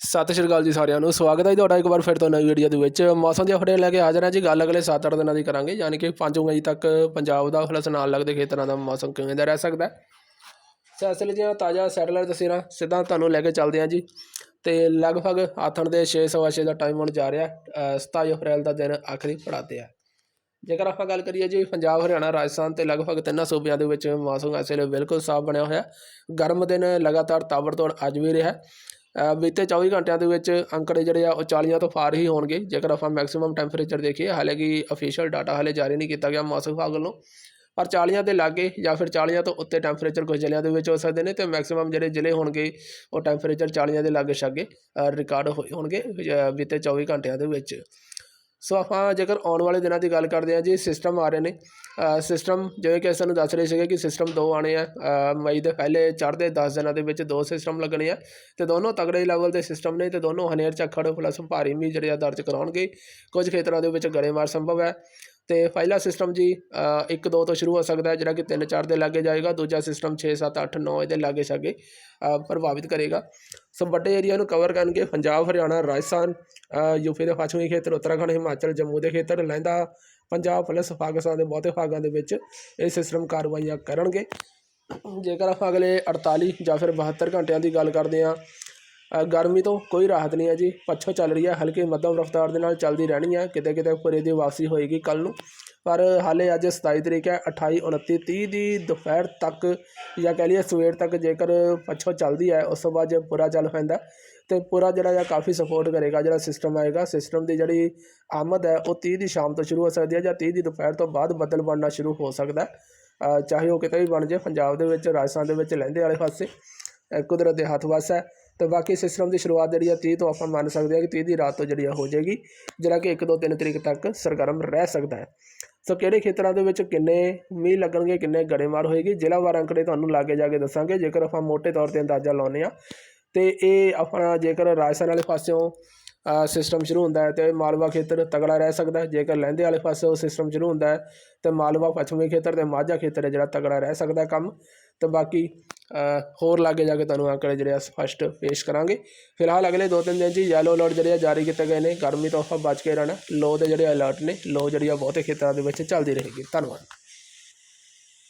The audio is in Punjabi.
ਸਤਿ ਸ਼੍ਰੀ ਅਕਾਲ ਜੀ ਸਾਰਿਆਂ ਨੂੰ, ਸਵਾਗਤ ਹੈ ਜੀ ਤੁਹਾਡਾ ਇੱਕ ਵਾਰ ਫਿਰ ਤੋਂ ਨਵੀਂ ਵੀਡੀਓ ਦੇ ਵਿੱਚ। ਮੌਸਮ ਦੀਆਂ ਅਪਡੇਟ ਲੈ ਕੇ ਹਾਜ਼ਰ ਹਾਂ ਜੀ, ਗੱਲ ਅਗਲੇ 7-8 ਦਿਨਾਂ ਦੀ ਕਰਾਂਗੇ, ਯਾਨੀ ਕਿ 5 ਮਈ ਤੱਕ ਪੰਜਾਬ ਦਾ ਪਲਸ ਨਾਲ ਲੱਗਦੇ ਖੇਤਰਾਂ ਦਾ ਮੌਸਮ ਕਿਵੇਂ ਦਾ ਰਹਿ ਸਕਦਾ ਹੈ। ਸਿਆਸਲ ਦੀਆਂ ਤਾਜ਼ਾ ਸੈਟੇਲਾਈਟ ਤਸਵੀਰਾਂ ਸਿੱਧਾ ਤੁਹਾਨੂੰ ਲੈ ਕੇ ਚੱਲਦੇ ਹਾਂ ਜੀ। ਤੇ ਲਗਭਗ ਆਥਣ ਦੇ 6:06 ਦਾ ਟਾਈਮ ਹੋਣ ਜਾ ਰਿਹਾ ਹੈ। 27 ਅਪ੍ਰੈਲ ਦਾ ਦਿਨ ਆਖਰੀ ਪੜਾਤੇ ਆ ਜੇਕਰ ਆਪਾਂ ਗੱਲ ਕਰੀਏ ਜੀ ਪੰਜਾਬ, ਹਰਿਆਣਾ, ਰਾਜਸਥਾਨ ਤੇ ਲਗਭਗ ਤਿੰਨਾਂ ਸੂਬਿਆਂ ਦੇ ਵਿੱਚ ਮੌਸਮ ਇਸ ਵੇਲੇ ਬਿਲਕੁਲ ਸਾਫ਼ ਬਣਿਆ ਹੋਇਆ ਗਰਮ ਦਿਨ ਲਗਾਤਾਰ ਤਾਬੜਤੋੜ ਅੱਜ ਵੀ ਰਿਹਾ ਬੀਤੇ 24 ਘੰਟਿਆਂ ਦੇ ਵਿੱਚ ਅੰਕੜੇ ਜਿਹੜੇ ਆ, ਉਹ 40 ਤੋਂ ਪਾਰ ਹੀ ਹੋਣਗੇ। ਜੇਕਰ ਆਪਾਂ ਮੈਕਸਿਮਮ ਟੈਂਪਰੇਚਰ ਦੇਖੀਏ ਹਾਲਾਂਕਿ ਅਫੀਸ਼ੀਅਲ ਡਾਟਾ ਹਾਲੇ ਜਾਰੀ ਨਹੀਂ ਕੀਤਾ ਗਿਆ ਮੌਸਮ ਵਿਭਾਗ ਵੱਲੋਂ। ਪਰ 40 ਦੇ ਲਾਗੇ ਜਾਂ ਫਿਰ 40 ਤੋਂ ਉੱਤੇ ਟੈਂਪਰੇਚਰ ਕੁਝ ਜ਼ਿਲ੍ਹਿਆਂ ਦੇ ਵਿੱਚ ਹੋ ਸਕਦੇ ਨੇ ਤੇ ਮੈਕਸਿਮਮ ਜਿਹੜੇ ਜ਼ਿਲ੍ਹੇ ਹੋਣਗੇ, ਉਹ ਟੈਂਪਰੇਚਰ 40 ਦੇ ਲਾਗੇ ਛਾਗੇ ਰਿਕਾਰਡ ਹੋਏ ਹੋਣਗੇ ਬੀਤੇ 24 ਘੰਟਿਆਂ ਦੇ ਵਿੱਚ। ਸੋ ਆਪਾਂ ਜੇਕਰ ਆਉਣ ਵਾਲੇ ਦਿਨਾਂ ਦੀ ਗੱਲ ਕਰਦੇ ਹਾਂ ਜੀ ਸਿਸਟਮ ਆ ਰਹੇ ਨੇ। ਸਿਸਟਮ ਜਿਵੇਂ ਕਿ ਅਸੀਂ ਨੂੰ ਦੱਸ ਰਹੇ ਸੀਗੇ ਕਿ ਸਿਸਟਮ ਦੋ ਆਣੇ ਆ। ਮਈ ਦੇ ਪਹਿਲੇ ਚੜ੍ਹਦੇ 10 ਦਿਨਾਂ ਦੇ ਵਿੱਚ ਦੋ ਸਿਸਟਮ ਲੱਗਣੇ ਆ। ਤੇ ਦੋਨੋਂ ਤਗੜੇ ਲੈਵਲ ਦੇ ਸਿਸਟਮ ਨੇ ਤੇ ਦੋਨੋਂ ਹਨੇਰ ਝੱਖੜ ਪਲੱਸ ਭਾਰੀ ਮੀਂਹ ਜਿਹੜੇ ਆ ਦਰਜ ਕਰਾਉਣਗੇ। ਕੁਝ ਖੇਤਰਾਂ ਦੇ ਵਿੱਚ ਗੜੇਮਾਰ ਸੰਭਵ ਹੈ। ਅਤੇ ਪਹਿਲਾ ਸਿਸਟਮ ਜੀ 1 2 ਤੋਂ ਸ਼ੁਰੂ ਹੋ ਸਕਦਾ ਜਿਹੜਾ ਕਿ 3 4 ਦੇ ਲਾਗੇ ਜਾਏਗਾ ਦੂਜਾ ਸਿਸਟਮ 6 7 8 9 ਇਹਦੇ ਲਾਗੇ ਛਾਗੇ ਪ੍ਰਭਾਵਿਤ ਕਰੇਗਾ। ਸੋ ਵੱਡੇ ਏਰੀਆ ਨੂੰ ਕਵਰ ਕਰਨਗੇ ਪੰਜਾਬ ਹਰਿਆਣਾ ਰਾਜਸਥਾਨ ਅ, ਯੂਪੀ ਦੇ ਪੱਛਮੀ ਖੇਤਰ ਉੱਤਰਾਖੰਡ ਹਿਮਾਚਲ ਜੰਮੂ ਦੇ ਖੇਤਰ ਲਹਿੰਦਾ ਪੰਜਾਬ ਪਲੱਸ ਪਾਕਿਸਤਾਨ ਦੇ ਬਹੁਤੇ ਭਾਗਾਂ ਦੇ ਵਿੱਚ ਇਹ ਸਿਸਟਮ ਕਾਰਵਾਈਆਂ ਕਰਨਗੇ। ਜੇਕਰ ਆਪਾਂ ਅਗਲੇ 48 ਜਾਂ ਫਿਰ 72 ਘੰਟਿਆਂ ਦੀ ਗੱਲ ਕਰਦੇ ਹਾਂ ਗਰਮੀ ਤੋਂ ਕੋਈ ਰਾਹਤ ਨਹੀਂ ਹੈ ਜੀ। ਪੱਛੋ ਚੱਲ ਰਹੀ ਹੈ, ਹਲਕੀ ਮੱਧਮ ਰਫ਼ਤਾਰ ਦੇ ਨਾਲ ਚੱਲਦੀ ਰਹਿਣੀ ਹੈ। ਕਿਤੇ ਕਿਤੇ ਪੁਰੇ ਦੀ ਵਾਪਸੀ ਹੋਏਗੀ ਕੱਲ ਨੂੰ। ਪਰ ਹਾਲੇ ਅੱਜ 27 ਤਰੀਕ ਹੈ 28 29 30 ਦੀ ਦੁਪਹਿਰ ਤੱਕ ਜਾਂ ਕਹਿ ਲਈਏ ਸਵੇਰ ਤੱਕ ਜੇਕਰ ਪੱਛੋ ਚੱਲਦੀ ਹੈ, ਉਸ ਤੋਂ ਬਾਅਦ ਜੇ ਪੂਰਾ ਚੱਲ ਪੈਂਦਾ ਤੇ ਪੂਰਾ ਜਿਹੜਾ ਆ ਕਾਫੀ ਸਪੋਰਟ ਕਰੇਗਾ ਜਿਹੜਾ ਸਿਸਟਮ ਆਏਗਾ। ਸਿਸਟਮ ਦੀ ਜਿਹੜੀ ਆਮਦ ਹੈ, ਉਹ 30 ਦੀ ਸ਼ਾਮ ਤੋਂ ਸ਼ੁਰੂ ਹੋ ਸਕਦੀ ਹੈ ਜਾਂ 30 ਦੀ ਦੁਪਹਿਰ ਤੋਂ ਬਾਅਦ ਬੱਦਲ ਬਣਨਾ ਸ਼ੁਰੂ ਹੋ ਸਕਦਾ ਚਾਹੇ ਉਹ ਕਿਤੇ ਵੀ ਬਣ ਜਾਏ, ਪੰਜਾਬ ਦੇ ਵਿੱਚ, ਰਾਜਸਥਾਨ ਦੇ ਵਿੱਚ, ਲਹਿੰਦੇ ਵਾਲੇ ਪਾਸੇ ਕੁਦਰਤ ਦੇ ਹੱਥ ਵੱਸ ਹੈ। ਤੇ ਬਾਕੀ ਸਿਸਟਮ ਦੀ ਸ਼ੁਰੂਆਤ ਜਿਹੜੀ ਆ 30 ਤੋਂ ਆਪਾਂ ਮੰਨ ਸਕਦੇ ਹਾਂ ਕਿ 30 ਦੀ ਰਾਤ ਤੋਂ ਜਿਹੜੀ ਆ ਹੋ ਜਾਏਗੀ, ਜਿਹੜਾ ਕਿ 1 2 3 ਤਰੀਕ ਤੱਕ ਸਰਗਰਮ ਰਹਿ ਸਕਦਾ ਹੈ। ਸੋ ਕਿਹੜੇ ਖੇਤਰਾਂ ਦੇ ਵਿੱਚ ਕਿੰਨੇ ਮੀਂਹ ਲੱਗਣਗੇ, ਕਿੰਨੇ ਗੜੇਮਾਰ ਹੋਏਗੀ ਜ਼ਿਲ੍ਹਾਵਾਰ ਅੰਕੜੇ ਤੁਹਾਨੂੰ ਲਾਗੇ ਜਾ ਕੇ ਦੱਸਾਂਗੇ, ਜੇਕਰ ਆਪਾਂ ਮੋٹے ਤੌਰ ਤੇ ਅੰਦਾਜ਼ਾ ਲਾਉਂਦੇ ਆ ਤੇ ਇਹ ਆਪਣਾ ਜੇਕਰ ਰਾਜਸਥਾਨ ਵਾਲੇ ਪਾਸਿਓਂ ਸਿਸਟਮ ਸ਼ੁਰੂ ਹੁੰਦਾ ਹੈ, ਤੇ ਮਾਲਵਾ ਖੇਤਰ ਤਗੜਾ ਰਹਿ ਸਕਦਾ ਹੈ। ਜੇਕਰ ਲਹਿੰਦੇ ਵਾਲੇ ਪਾਸਿਓਂ ਸਿਸਟਮ ਸ਼ੁਰੂ ਹੁੰਦਾ ਹੈ, ਤੇ ਮਾਲਵਾ, ਪੱਛਮੀ ਖੇਤਰ ਤੇ ਮਾਝਾ ਖੇਤਰ ਜਿਹੜਾ ਤਗੜਾ ਰਹਿ ਸਕਦਾ ਕੰਮ। ਤੇ ਬਾਕੀ ਹੋਰ ਲਾਗੇ ਜਾ ਕੇ ਤੁਹਾਨੂੰ ਅੰਕੜੇ ਜਿਹੜੇ ਆ ਸਪਸ਼ਟ ਪੇਸ਼ ਕਰਾਂਗੇ। ਫਿਲਹਾਲ ਅਗਲੇ ਦੋ ਤਿੰਨ ਦਿਨ ਜੀ ਯੈਲੋ ਅਲਰਟ ਜਿਹੜੇ ਆ ਜਾਰੀ ਕੀਤੇ ਗਏ ਨੇ। ਗਰਮੀ ਤੋਂ ਆਪਾਂ ਬਚ ਕੇ ਰਹਿਣਾ। ਲੋ ਦੇ ਜਿਹੜੇ ਅਲਰਟ ਨੇ ਲੋ ਜਿਹੜੀ ਆ ਬਹੁਤੇ ਖੇਤਰਾਂ ਦੇ ਵਿੱਚ ਚੱਲਦੀ ਰਹੇਗੀ। ਧੰਨਵਾਦ।